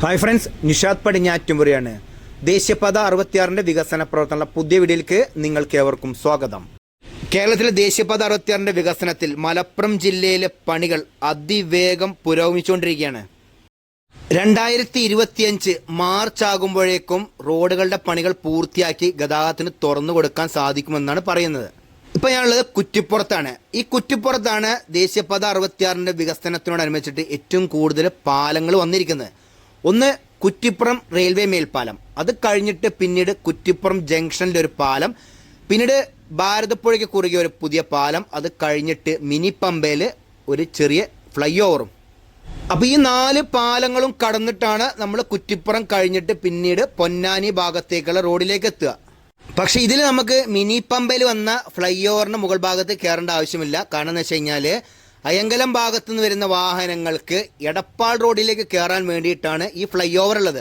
Hi friends Nishad പടിഞ്ഞാറ്റുമുറിയാണ് ദേശീയപാത അറുപത്തിയാറിന്റെ വികസന പ്രവർത്തനമുള്ള പുതിയ വീഡിയോയിലേക്ക് നിങ്ങൾക്ക് ഏവർക്കും സ്വാഗതം. കേരളത്തിലെ ദേശീയപാത അറുപത്തിയാറിന്റെ വികസനത്തിൽ മലപ്പുറം ജില്ലയിലെ പണികൾ അതിവേഗം പുരോഗമിച്ചുകൊണ്ടിരിക്കുകയാണ്. രണ്ടായിരത്തി ഇരുപത്തിയഞ്ച് മാർച്ച് ആകുമ്പോഴേക്കും റോഡുകളുടെ പണികൾ പൂർത്തിയാക്കി ഗതാഗതത്തിന് തുറന്നു കൊടുക്കാൻ സാധിക്കുമെന്നാണ് പറയുന്നത്. ഇപ്പൊ ഞാനുള്ളത് കുറ്റിപ്പുറത്താണ്. ഈ കുറ്റിപ്പുറത്താണ് ദേശീയപാത അറുപത്തിയാറിന്റെ വികസനത്തിനോടനുബന്ധിച്ചിട്ട് ഏറ്റവും കൂടുതൽ പാലങ്ങൾ വന്നിരിക്കുന്നത്. ഒന്ന് കുറ്റിപ്പുറം റെയിൽവേ മേൽപ്പാലം. അത് കഴിഞ്ഞിട്ട് പിന്നീട് കുറ്റിപ്പുറം ജംഗ്ഷനിലെ ഒരു പാലം. പിന്നീട് ഭാരതപ്പുഴയ്ക്ക് കുറുകെ ഒരു പുതിയ പാലം. അത് കഴിഞ്ഞിട്ട് മിനി പമ്പയിൽ ഒരു ചെറിയ ഫ്ലൈ ഓവറും അപ്പൊ ഈ നാല് പാലങ്ങളും കടന്നിട്ടാണ് നമ്മൾ കുറ്റിപ്പുറം കഴിഞ്ഞിട്ട് പിന്നീട് പൊന്നാനി ഭാഗത്തേക്കുള്ള റോഡിലേക്ക് എത്തുക. പക്ഷെ ഇതിൽ നമുക്ക് മിനി പമ്പയിൽ വന്ന ഫ്ലൈ ഓവറിന് മുകൾ ഭാഗത്ത് കയറേണ്ട ആവശ്യമില്ല. കാരണം എന്ന് വെച്ച് കഴിഞ്ഞാൽ അയങ്കലം ഭാഗത്തു നിന്ന് വരുന്ന വാഹനങ്ങൾക്ക് എടപ്പാൾ റോഡിലേക്ക് കയറാൻ വേണ്ടിയിട്ടാണ് ഈ ഫ്ലൈ ഓവർ ഉള്ളത്.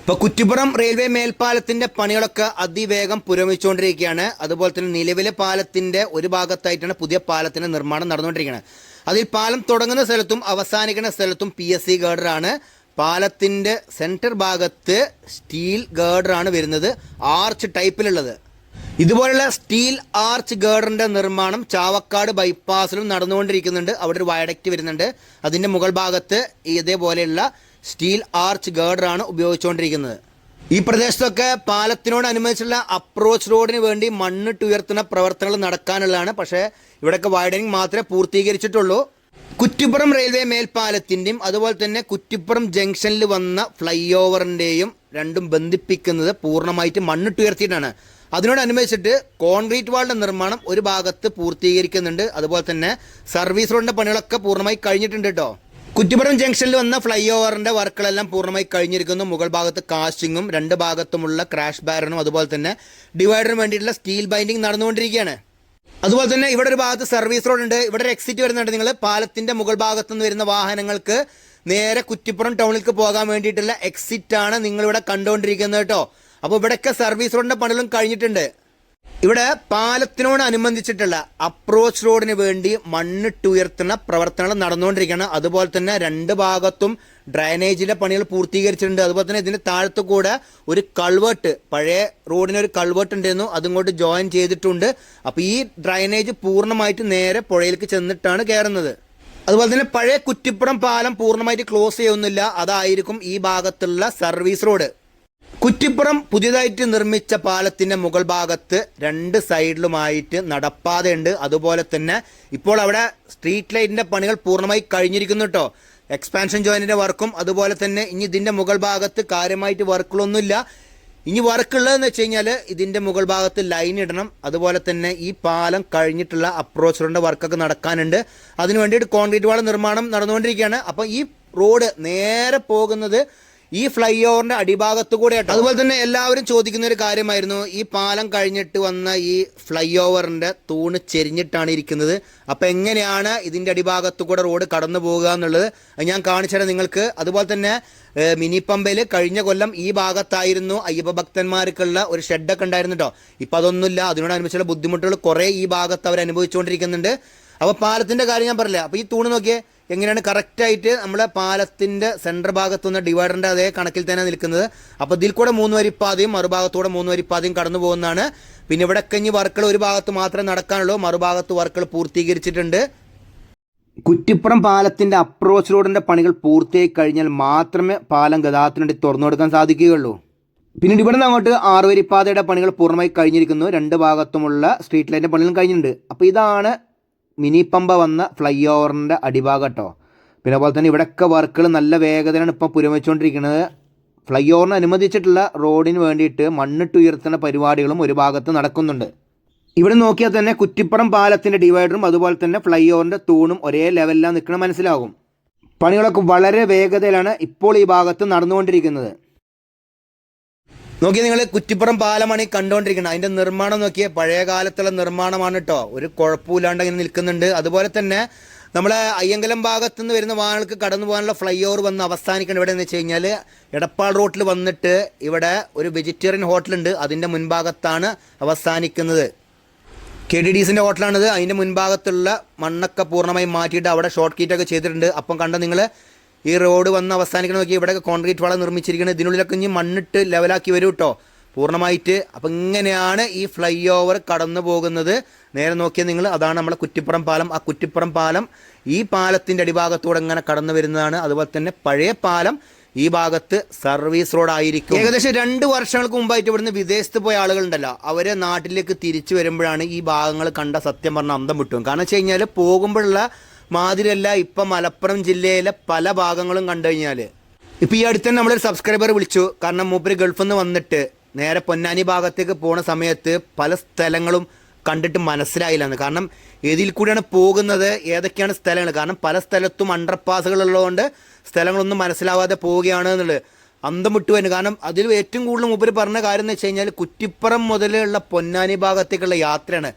ഇപ്പൊ കുറ്റിപ്പുറം റെയിൽവേ മേൽപ്പാലത്തിന്റെ പണികളൊക്കെ അതിവേഗം പുരോഗമിച്ചുകൊണ്ടിരിക്കുകയാണ്. അതുപോലെ തന്നെ നിലവിലെ പാലത്തിന്റെ ഒരു ഭാഗത്തായിട്ടാണ് പുതിയ പാലത്തിന്റെ നിർമ്മാണം നടന്നുകൊണ്ടിരിക്കുന്നത്. അതിൽ പാലം തുടങ്ങുന്ന സ്ഥലത്തും അവസാനിക്കുന്ന സ്ഥലത്തും പി എസ് സി ഗേഡറാണ്. പാലത്തിന്റെ സെന്റർ ഭാഗത്ത് സ്റ്റീൽ ഗേഡറാണ് വരുന്നത്. ആർച്ച് ടൈപ്പിലുള്ളത്. ഇതുപോലുള്ള സ്റ്റീൽ ആർച്ച് ഗേഡറിന്റെ നിർമ്മാണം ചാവക്കാട് ബൈപ്പാസിലും നടന്നുകൊണ്ടിരിക്കുന്നുണ്ട്. അവിടെ ഒരു വയഡക്റ്റ് വരുന്നുണ്ട്. അതിന്റെ മുകൾ ഭാഗത്ത് ഇതേപോലെയുള്ള സ്റ്റീൽ ആർച്ച് ഗേർഡറാണ് ഉപയോഗിച്ചുകൊണ്ടിരിക്കുന്നത്. ഈ പ്രദേശത്തൊക്കെ പാലത്തിനോടനുബന്ധിച്ചുള്ള അപ്രോച്ച് റോഡിന് വേണ്ടി മണ്ണിട്ട് ഉയർത്തുന്ന പ്രവർത്തനങ്ങൾ നടക്കാനുള്ളതാണ്. പക്ഷേ ഇവിടെയൊക്കെ വൈഡനിങ് മാത്രമേ പൂർത്തീകരിച്ചിട്ടുള്ളൂ. കുറ്റിപ്പുറം റെയിൽവേ മേൽപ്പാലത്തിന്റെയും അതുപോലെ തന്നെ കുറ്റിപ്പുറം ജംഗ്ഷനിൽ വന്ന ഫ്ലൈ ഓവറിന്റെയും രണ്ടും ബന്ധിപ്പിക്കുന്നത് പൂർണമായിട്ട് മണ്ണ് ഉയർത്തിയിട്ടാണ്. അതിനോടനുബന്ധിച്ചിട്ട് കോൺക്രീറ്റ് വാളിന്റെ നിർമ്മാണം ഒരു ഭാഗത്ത് പൂർത്തീകരിക്കുന്നുണ്ട്. അതുപോലെ തന്നെ സർവീസ് റോഡിന്റെ പണികളൊക്കെ പൂർണമായി കഴിഞ്ഞിട്ടുണ്ട് കേട്ടോ കുറ്റിപ്പുറം ജംഗ്ഷനിൽ വന്ന ഫ്ലൈ ഓവറിന്റെ വർക്കുകളെല്ലാം പൂർണമായി കഴിഞ്ഞിരിക്കുന്നു. മുകൾ ഭാഗത്ത് കാസ്റ്റിങ്ങും രണ്ട് ഭാഗത്തുമുള്ള ക്രാഷ് ബാരനും അതുപോലെ തന്നെ ഡിവൈഡറിന് വേണ്ടിയിട്ടുള്ള സ്റ്റീൽ ബൈൻഡിങ് നടന്നുകൊണ്ടിരിക്കുകയാണ്. അതുപോലെ തന്നെ ഇവിടെ ഒരു ഭാഗത്ത് സർവീസ് റോഡ് ഉണ്ട് ഇവിടെ ഒരു എക്സിറ്റ് വരുന്നുണ്ട്. നിങ്ങൾ പാലത്തിന്റെ മുകൾ ഭാഗത്തു നിന്ന് വരുന്ന വാഹനങ്ങൾക്ക് നേരെ കുറ്റിപ്പുറം ടൗണിലേക്ക് പോകാൻ വേണ്ടിയിട്ടുള്ള എക്സിറ്റ് ആണ് നിങ്ങൾ ഇവിടെ കണ്ടുകൊണ്ടിരിക്കുന്നത് കേട്ടോ അപ്പോൾ ഇവിടെയൊക്കെ സർവീസ് റോഡിന്റെ പണികളും കഴിഞ്ഞിട്ടുണ്ട്. ഇവിടെ പാലത്തിനോടനുബന്ധിച്ചിട്ടുള്ള അപ്രോച്ച് റോഡിന് വേണ്ടി മണ്ണിട്ടുയർത്തുന്ന പ്രവർത്തനങ്ങൾ നടന്നുകൊണ്ടിരിക്കുകയാണ്. അതുപോലെ തന്നെ രണ്ട് ഭാഗത്തും ഡ്രൈനേജിന്റെ പണികൾ പൂർത്തീകരിച്ചിട്ടുണ്ട്. അതുപോലെ തന്നെ ഇതിന്റെ താഴത്ത് കൂടെ ഒരു കൾവേർട്ട് പഴയ റോഡിന് ഒരു കൾവേർട്ട് ഉണ്ടായിരുന്നു. അതിങ്ങോട്ട് ജോയിൻ ചെയ്തിട്ടുണ്ട്. അപ്പോൾ ഈ ഡ്രൈനേജ് പൂർണമായിട്ട് നേരെ പുഴയിലേക്ക് ചെന്നിട്ടാണ് കയറുന്നത്. അതുപോലെ തന്നെ പഴയ കുറ്റിപ്പുറം പാലം പൂർണമായിട്ട് ക്ലോസ് ചെയ്യുന്നില്ല. അതായിരിക്കും ഈ ഭാഗത്തുള്ള സർവീസ് റോഡ് കുറ്റിപ്പുറം പുതിയതായിട്ട് നിർമ്മിച്ച പാലത്തിന്റെ മുകൾ ഭാഗത്ത് രണ്ട് സൈഡിലുമായിട്ട് നടപ്പാതയുണ്ട്. അതുപോലെ തന്നെ ഇപ്പോൾ അവിടെ സ്ട്രീറ്റ് ലൈറ്റിന്റെ പണികൾ പൂർണമായി കഴിഞ്ഞിരിക്കുന്നു കേട്ടോ എക്സ്പാൻഷൻ ജോയിന്റിന്റെ വർക്കും അതുപോലെ തന്നെ ഇനി ഇതിന്റെ മുകൾ ഭാഗത്ത് കാര്യമായിട്ട് വർക്കുകളൊന്നുമില്ല. ഇനി വർക്കുള്ളതെന്ന് വെച്ച് കഴിഞ്ഞാൽ ഇതിന്റെ മുകൾ ഭാഗത്ത് ലൈൻ ഇടണം. അതുപോലെ തന്നെ ഈ പാലം കഴിഞ്ഞിട്ടുള്ള അപ്രോച്ച് വർക്കൊക്കെ നടക്കാനുണ്ട്. അതിനു വേണ്ടിയിട്ട് കോൺക്രീറ്റ് വാള നിർമ്മാണം നടന്നുകൊണ്ടിരിക്കുകയാണ്. അപ്പം ഈ റോഡ് നേരെ പോകുന്നത് ഈ ഫ്ലൈ ഓവറിന്റെ അടിഭാഗത്ത് കൂടെ അതുപോലെ തന്നെ എല്ലാവരും ചോദിക്കുന്ന ഒരു കാര്യമായിരുന്നു ഈ പാലം കഴിഞ്ഞിട്ട് വന്ന ഈ ഫ്ലൈ ഓവറിന്റെ തൂണ് ചെരിഞ്ഞിട്ടാണ് ഇരിക്കുന്നത്. അപ്പൊ എങ്ങനെയാണ് ഇതിന്റെ അടിഭാഗത്ത് കൂടെ റോഡ് കടന്നു പോകുക എന്നുള്ളത് ഞാൻ കാണിച്ചുതരാം നിങ്ങൾക്ക്. അതുപോലെ തന്നെ മിനി പമ്പയിൽ കഴിഞ്ഞ കൊല്ലം ഈ ഭാഗത്തായിരുന്നു അയ്യപ്പ ഭക്തന്മാർക്കുള്ള ഒരു ഷെഡൊക്കെ ഉണ്ടായിരുന്നു കേട്ടോ ഇപ്പൊ അതൊന്നുമില്ല. അതിനോടനുബന്ധിച്ചുള്ള ബുദ്ധിമുട്ടുകൾ കുറെ ഈ ഭാഗത്ത് അവർ അനുഭവിച്ചുകൊണ്ടിരിക്കുന്നുണ്ട് അപ്പോൾ പാലത്തിന്റെ കാര്യം ഞാൻ പറഞ്ഞില്ല? അപ്പോൾ ഈ തൂണ് നോക്കിയേ എങ്ങനെയാണ് കറക്റ്റായിട്ട് നമ്മുടെ പാലത്തിന്റെ സെന്റർ ഭാഗത്തു നിന്ന് ഡിവൈഡറിന്റെ അതേ കണക്കിൽ തന്നെ നിൽക്കുന്നത്. അപ്പോൾ ഇതിൽ കൂടെ മൂന്ന് വരിപ്പാതയും മറുഭാഗത്തൂടെ മൂന്ന് വരിപ്പാതയും കടന്നു പോകുന്നതാണ്. പിന്നെ ഇവിടെ കഞ്ഞി വർക്കുകൾ ഒരു ഭാഗത്ത് മാത്രമേ നടക്കാനുള്ളൂ. മറുഭാഗത്ത് വർക്കുകൾ പൂർത്തീകരിച്ചിട്ടുണ്ട്. കുറ്റിപ്പുറം പാലത്തിന്റെ അപ്രോച്ച് റോഡിന്റെ പണികൾ പൂർത്തിയായി കഴിഞ്ഞാൽ മാത്രമേ പാലം ഗതാഗതത്തിന് വേണ്ടി തുറന്നു കൊടുക്കാൻ സാധിക്കുകയുള്ളൂ. പിന്നീട് ഇവിടെ നിന്ന് അങ്ങോട്ട് ആറുവരിപ്പാതയുടെ പണികൾ പൂർണമായി കഴിഞ്ഞിരിക്കുന്നു. രണ്ട് ഭാഗത്തുമുള്ള സ്ട്രീറ്റ് ലൈറ്റിന്റെ പണികളും കഴിഞ്ഞിട്ടുണ്ട്. അപ്പോൾ ഇതാണ് മിനി പമ്പ വന്ന ഫ്ലൈ ഓവറിന്റെ അടിഭാഗം കേട്ടോ പിന്നെ അതുപോലെ തന്നെ ഇവിടെയൊക്കെ വർക്കുകൾ നല്ല വേഗതയാണ് ഇപ്പം പുരോഗമിച്ചുകൊണ്ടിരിക്കുന്നത്. ഫ്ലൈ ഓവറിന് അനുവദിച്ചിട്ടുള്ള റോഡിന് വേണ്ടിയിട്ട് മണ്ണിട്ട് ഉയർത്തുന്ന പരിപാടികളും ഒരു ഭാഗത്ത് നടക്കുന്നുണ്ട്. ഇവിടെ നോക്കിയാൽ തന്നെ കുറ്റിപ്പുറം പാലത്തിന്റെ ഡിവൈഡറും അതുപോലെ തന്നെ ഫ്ലൈ ഓവറിന്റെ തൂണും ഒരേ ലെവലിലാണ് നിൽക്കണം മനസ്സിലാകും. പണികളൊക്കെ വളരെ വേഗതയിലാണ് ഇപ്പോൾ ഈ ഭാഗത്ത് നടന്നുകൊണ്ടിരിക്കുന്നത്. നോക്കിയാൽ നിങ്ങൾ കുറ്റിപ്പുറം പാലമാണ് ഈ കണ്ടുകൊണ്ടിരിക്കുന്നത്. അതിന്റെ നിർമ്മാണം നോക്കിയ പഴയ കാലത്തുള്ള നിർമ്മാണമാണ് കേട്ടോ ഒരു കുഴപ്പമില്ലാണ്ട് ഇങ്ങനെ നിൽക്കുന്നുണ്ട്. അതുപോലെ തന്നെ നമ്മളെ അയ്യങ്കലം ഭാഗത്ത് നിന്ന് വരുന്ന വാഹനങ്ങൾക്ക് കടന്നു പോകാനുള്ള ഫ്ലൈ ഓവർ വന്ന് അവസാനിക്കണം ഇവിടെ എന്ന് വെച്ച് കഴിഞ്ഞാൽ എടപ്പാൾ റോട്ടിൽ വന്നിട്ട് ഇവിടെ ഒരു വെജിറ്റേറിയൻ ഹോട്ടലുണ്ട്. അതിന്റെ മുൻഭാഗത്താണ് അവസാനിക്കുന്നത്. കെ ഡി ഡി സിന്റെ ഹോട്ടലാണിത്. അതിന്റെ മുൻഭാഗത്തുള്ള മണ്ണൊക്കെ പൂർണമായി മാറ്റിയിട്ട് അവിടെ ഷോർട്ട് കീറ്റൊക്കെ ചെയ്തിട്ടുണ്ട്. അപ്പം കണ്ട നിങ്ങൾ ഈ റോഡ് വന്ന് അവസാനിക്കണം നോക്കി ഇവിടെ കോൺക്രീറ്റ് വളം നിർമ്മിച്ചിരിക്കുന്നത് ഇതിനുള്ളിലൊക്കെ ഇനി മണ്ണിട്ട് ലെവലാക്കി വരും കേട്ടോ. പൂർണമായിട്ട്. അപ്പം ഇങ്ങനെയാണ് ഈ ഫ്ലൈ ഓവർ കടന്നു പോകുന്നത്. നേരെ നോക്കിയാൽ നിങ്ങൾ അതാണ് നമ്മളെ കുറ്റിപ്പുറം പാലം. ആ കുറ്റിപ്പുറം പാലം ഈ പാലത്തിന്റെ അടിഭാഗത്തൂടെ ഇങ്ങനെ കടന്നു വരുന്നതാണ്. അതുപോലെ തന്നെ പഴയ പാലം ഈ ഭാഗത്ത് സർവീസ് റോഡ് ആയിരിക്കും. ഏകദേശം രണ്ട് വർഷങ്ങൾക്ക് മുമ്പായിട്ട് ഇവിടുന്ന് വിദേശത്ത് പോയ ആളുകളുണ്ടല്ലോ. അവരെ നാട്ടിലേക്ക് തിരിച്ചു വരുമ്പോഴാണ് ഈ ഭാഗങ്ങൾ കണ്ട സത്യം പറഞ്ഞ അന്തം വിട്ടും കാരണം വെച്ച് കഴിഞ്ഞാൽ പോകുമ്പോഴുള്ള മാതിരിയല്ല ഇപ്പം മലപ്പുറം ജില്ലയിലെ പല ഭാഗങ്ങളും കണ്ടു കഴിഞ്ഞാൽ. ഇപ്പം ഈ അടുത്ത് നമ്മളൊരു സബ്സ്ക്രൈബർ വിളിച്ചു. കാരണം മൂപ്പര് ഗൾഫിൽ നിന്ന് വന്നിട്ട് നേരെ പൊന്നാനി ഭാഗത്തേക്ക് പോണ സമയത്ത് പല സ്ഥലങ്ങളും കണ്ടിട്ട് മനസ്സിലായില്ലെന്ന്. കാരണം ഏതിൽ കൂടിയാണ് പോകുന്നത് ഏതൊക്കെയാണ് സ്ഥലങ്ങൾ. കാരണം പല സ്ഥലത്തും അണ്ടർപാസുകൾ ഉള്ളതുകൊണ്ട് സ്ഥലങ്ങളൊന്നും മനസ്സിലാവാതെ പോവുകയാണ് എന്നുള്ളത്. അന്തം വിട്ടു വരുന്നു കാരണം അതിൽ ഏറ്റവും കൂടുതൽ മൂപ്പര് പറഞ്ഞ കാര്യം എന്ന് വെച്ച് കഴിഞ്ഞാൽ കുറ്റിപ്പുറം മുതലുള്ള പൊന്നാനി ഭാഗത്തേക്കുള്ള യാത്രയാണ്.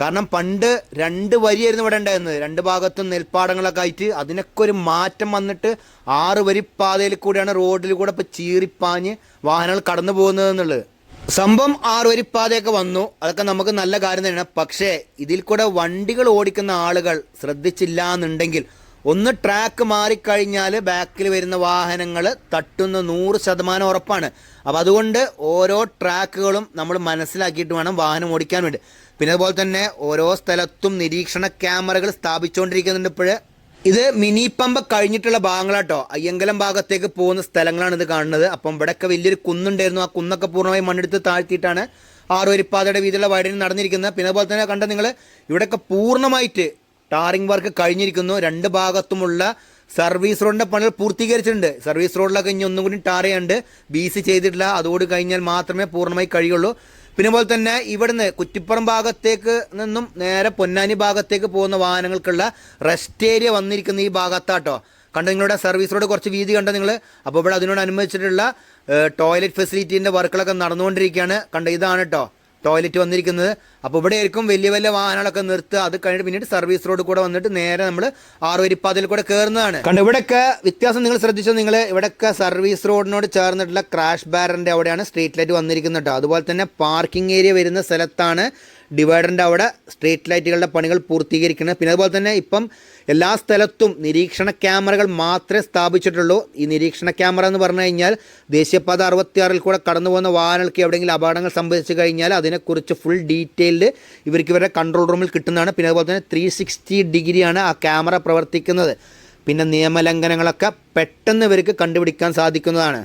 കാരണം പണ്ട് രണ്ട് വരിയായിരുന്നു ഇവിടെ ഉണ്ടായിരുന്നത്. രണ്ട് ഭാഗത്തും നെൽപ്പാടങ്ങളൊക്കെ ആയിട്ട് അതിനൊക്കെ ഒരു മാറ്റം വന്നിട്ട് ആറ് വരി പാതയിൽ കൂടെയാണ് റോഡിൽ കൂടെ ഇപ്പോൾ ചീറിപ്പാഞ്ഞ് വാഹനങ്ങൾ കടന്നു പോകുന്നത് എന്നുള്ളത്. സംഭവം ആറ് വരി പാതയൊക്കെ വന്നു. അതൊക്കെ നമുക്ക് നല്ല കാര്യം തന്നെയാണ്. പക്ഷേ ഇതിൽ കൂടെ വണ്ടികൾ ഓടിക്കുന്ന ആളുകൾ ശ്രദ്ധിച്ചില്ല എന്നുണ്ടെങ്കിൽ ഒന്ന് ട്രാക്ക് മാറിക്കഴിഞ്ഞാൽ ബാക്കിൽ വരുന്ന വാഹനങ്ങൾ തട്ടുന്ന നൂറ് ശതമാനം ഉറപ്പാണ്. അപ്പോൾ അതുകൊണ്ട് ഓരോ ട്രാക്കുകളും നമ്മൾ മനസ്സിലാക്കിയിട്ട് വേണം വാഹനം ഓടിക്കാൻ വേണ്ടി. പിന്നെ അതുപോലെ തന്നെ ഓരോ സ്ഥലത്തും നിരീക്ഷണ ക്യാമറകൾ സ്ഥാപിച്ചുകൊണ്ടിരിക്കുന്നുണ്ട് ഇപ്പോഴ്. ഇത് മിനി പമ്പ കഴിഞ്ഞിട്ടുള്ള ഭാഗങ്ങളാട്ടോ. അയ്യങ്കലം ഭാഗത്തേക്ക് പോകുന്ന സ്ഥലങ്ങളാണ് ഇത് കാണുന്നത്. അപ്പം ഇവിടെയൊക്കെ വലിയൊരു കുന്നുണ്ടായിരുന്നു. ആ കുന്നൊക്കെ പൂർണമായി മണ്ണെടുത്ത് താഴ്ത്തിയിട്ടാണ് ആറുവരിപ്പാതയുടെ വീതിയുള്ള വഴി നടന്നിരിക്കുന്നത്. പിന്നെ അതുപോലെ തന്നെ കണ്ട നിങ്ങൾ ഇവിടെയൊക്കെ പൂർണമായിട്ട് ടാറിംഗ് വർക്ക് കഴിഞ്ഞിരിക്കുന്നു. രണ്ട് ഭാഗത്തുമുള്ള സർവീസ് റോഡിന്റെ പണികൾ പൂർത്തീകരിച്ചിട്ടുണ്ട്. സർവീസ് റോഡിലൊക്കെ ഇനി ഒന്നും കൂടി ടാർ ചെയ്യാണ്ട് ബി സി ചെയ്തിട്ടില്ല. അതോട് കഴിഞ്ഞാൽ മാത്രമേ പൂർണമായി കഴിയുള്ളൂ. പിന്നെ പോലെ തന്നെ ഇവിടുന്ന് കുറ്റിപ്പുറം ഭാഗത്തേക്ക് നിന്നും നേരെ പൊന്നാനി ഭാഗത്തേക്ക് പോകുന്ന വാഹനങ്ങൾക്കുള്ള റെസ്റ്റ് ഏരിയ വന്നിരിക്കുന്ന ഈ ഭാഗത്താട്ടോ. കണ്ട് നിങ്ങളുടെ സർവീസ് റോഡ് കുറച്ച് വീതി കണ്ടോ നിങ്ങൾ അപ്പോൾ ഇവിടെ അതിനോട് അനുബന്ധിച്ചിട്ടുള്ള ടോയ്ലറ്റ് ഫെസിലിറ്റീന്റെ വർക്കുകളൊക്കെ നടന്നുകൊണ്ടിരിക്കുകയാണ്. കണ്ട് ഇതാണ് കേട്ടോ ടോയ്ലറ്റ് വന്നിരിക്കുന്നത്. അപ്പോൾ ഇവിടെ ആയിരിക്കും വലിയ വലിയ വാഹനങ്ങളൊക്കെ നിർത്തുക. അത് കഴിഞ്ഞിട്ട് പിന്നീട് സർവീസ് റോഡ് കൂടെ വന്നിട്ട് നേരെ നമ്മൾ ആറുവരിപ്പാതിൽ കൂടെ കയറുന്നതാണ് കണ്ട് ഇവിടെയൊക്കെ വ്യത്യാസം നിങ്ങൾ ശ്രദ്ധിച്ചോ നിങ്ങൾ ഇവിടെയൊക്കെ സർവീസ് റോഡിനോട് ചേർന്നിട്ടുള്ള ക്രാഷ് ബാരറിന്റെ അവിടെയാണ് സ്ട്രീറ്റ് ലൈറ്റ് വന്നിരിക്കുന്നത് അതുപോലെ തന്നെ പാർക്കിംഗ് ഏരിയ വരുന്ന സ്ഥലത്താണ് ഡിവൈഡറിന്റെ അവിടെ സ്ട്രീറ്റ് ലൈറ്റുകളുടെ പണികൾ പൂർത്തീകരിക്കുന്നത്. പിന്നെ അതുപോലെ തന്നെ ഇപ്പം എല്ലാ സ്ഥലത്തും നിരീക്ഷണ ക്യാമറകൾ മാത്രമേ സ്ഥാപിച്ചിട്ടുള്ളൂ. ഈ നിരീക്ഷണ ക്യാമറ എന്ന് പറഞ്ഞു കഴിഞ്ഞാൽ ദേശീയപാത അറുപത്തിയാറിൽ കൂടെ കടന്നു പോകുന്ന വാഹനങ്ങൾക്ക് എവിടെയെങ്കിലും അപകടങ്ങൾ സംഭവിച്ചു കഴിഞ്ഞാൽ അതിനെക്കുറിച്ച് ഫുൾ ഡീറ്റെയിൽഡ് ഇവർക്ക് ഇവരുടെ കൺട്രോൾ റൂമിൽ കിട്ടുന്നതാണ്. പിന്നെ അതുപോലെ തന്നെ ത്രീ സിക്സ്റ്റി ഡിഗ്രിയാണ് ആ ക്യാമറ പ്രവർത്തിക്കുന്നത്. പിന്നെ നിയമലംഘനങ്ങളൊക്കെ പെട്ടെന്ന് ഇവർക്ക് കണ്ടുപിടിക്കാൻ സാധിക്കുന്നതാണ്.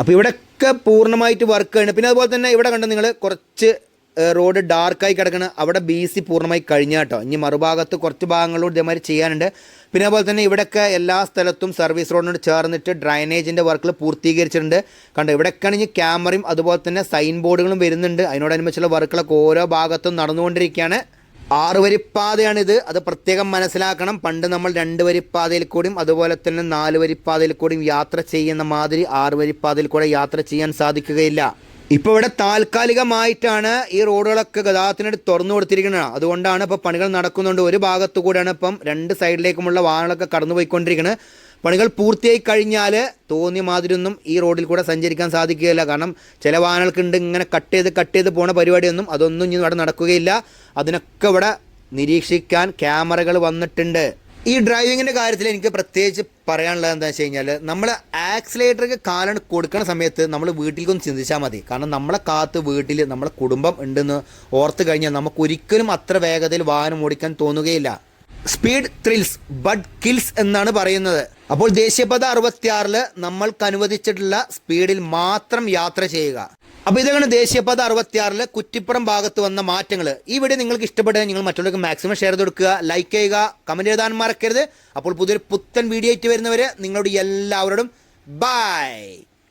അപ്പോൾ ഇവിടെയൊക്കെ പൂർണമായിട്ട് വർക്ക് ആണ് പിന്നെ അതുപോലെ തന്നെ ഇവിടെ കണ്ട നിങ്ങൾ കുറച്ച് റോഡ് ഡാർക്കായി കിടക്കണം അവിടെ ബി സി പൂർണമായി കഴിഞ്ഞ കേട്ടോ ഇനി മറുഭാഗത്ത് കുറച്ച് ഭാഗങ്ങളോട് ഇതേമാതിരി ചെയ്യാനുണ്ട്. പിന്നെ അതുപോലെ തന്നെ ഇവിടെയൊക്കെ എല്ലാ സ്ഥലത്തും സർവീസ് റോഡിനോട് ചേർന്നിട്ട് ഡ്രൈനേജിന്റെ വർക്കുകൾ പൂർത്തീകരിച്ചിട്ടുണ്ട്. കണ്ടോ ഇവിടെയൊക്കെയാണ് ഇനി ക്യാമറയും അതുപോലെ തന്നെ സൈൻ ബോർഡുകളും വരുന്നുണ്ട്. അതിനോടനുബന്ധിച്ചുള്ള വർക്കുകളൊക്കെ ഓരോ ഭാഗത്തും നടന്നുകൊണ്ടിരിക്കുകയാണ്. ആറ് വരിപ്പാതയാണിത്. അത് പ്രത്യേകം മനസ്സിലാക്കണം. പണ്ട് നമ്മൾ രണ്ട് വരിപ്പാതയിൽ കൂടിയും അതുപോലെ തന്നെ നാല് വരിപ്പാതയിൽ കൂടിയും യാത്ര ചെയ്യുന്ന മാതിരി ആറ് വരിപ്പാതയിൽ കൂടെ യാത്ര ചെയ്യാൻ സാധിക്കുകയില്ല. ഇപ്പോൾ ഇവിടെ താൽക്കാലികമായിട്ടാണ് ഈ റോഡുകളൊക്കെ ഗതാഗതത്തിനായിട്ട് തുറന്നു കൊടുത്തിരിക്കുന്നത്. അതുകൊണ്ടാണ് ഇപ്പോൾ പണികൾ നടക്കുന്നുണ്ട്. ഒരു ഭാഗത്തു കൂടെയാണ് ഇപ്പം രണ്ട് സൈഡിലേക്കുമുള്ള വാഹനങ്ങളൊക്കെ കടന്നുപോയിക്കൊണ്ടിരിക്കുന്നത് പണികൾ പൂർത്തിയായി കഴിഞ്ഞാൽ തോന്നിയ മാതിരിയൊന്നും ഈ റോഡിൽ കൂടെ സഞ്ചരിക്കാൻ സാധിക്കുകയില്ല. കാരണം ചില വാഹനങ്ങൾക്കുണ്ട് ഇങ്ങനെ കട്ട് ചെയ്ത് കട്ട് ചെയ്ത് പോണ പരിപാടിയൊന്നും അതൊന്നും ഇനി ഇവിടെ നടക്കുകയില്ല. അതിനൊക്കെ ഇവിടെ നിരീക്ഷിക്കാൻ ക്യാമറകൾ വന്നിട്ടുണ്ട്. ഈ ഡ്രൈവിങ്ങിന്റെ കാര്യത്തിൽ എനിക്ക് പ്രത്യേകിച്ച് പറയാനുള്ളത് എന്താ വെച്ച് കഴിഞ്ഞാൽ നമ്മൾ ആക്സിലേറ്റർക്ക് കാലാണ് കൊടുക്കുന്ന സമയത്ത് നമ്മൾ വീട്ടിലേക്കൊന്ന് ചിന്തിച്ചാൽ മതി. കാരണം നമ്മളെ കാത്ത് വീട്ടിൽ നമ്മളെ കുടുംബം ഉണ്ടെന്ന് ഓർത്ത് കഴിഞ്ഞാൽ നമുക്ക് ഒരിക്കലും അത്ര വേഗതയിൽ വാഹനം ഓടിക്കാൻ തോന്നുകയില്ല. സ്പീഡ് ത്രിൽസ് ബഡ് കിൽസ് എന്നാണ് പറയുന്നത്. അപ്പോൾ ദേശീയപാത അറുപത്തിയാറിൽ നമ്മൾക്ക് അനുവദിച്ചിട്ടുള്ള സ്പീഡിൽ മാത്രം യാത്ര ചെയ്യുക. അപ്പോൾ ഇതാണ് ദേശീയപാത അറുപത്തിയാറിൽ കുറ്റിപ്പുറം ഭാഗത്ത് വന്ന മാറ്റങ്ങൾ ഈ വീഡിയോ നിങ്ങൾക്ക് ഇഷ്ടപ്പെട്ടാൽ നിങ്ങൾ മറ്റുള്ളവർക്ക് മാക്സിമം ഷെയർ ചെയ്ത് കൊടുക്കുക ലൈക്ക് ചെയ്യുക കമന്റ് എഴുതാൻ മറക്കരുത്. അപ്പോൾ പുതിയൊരു പുത്തൻ വീഡിയോ ആയിട്ട് വരുന്നവര് നിങ്ങളോട് എല്ലാവരോടും ബൈ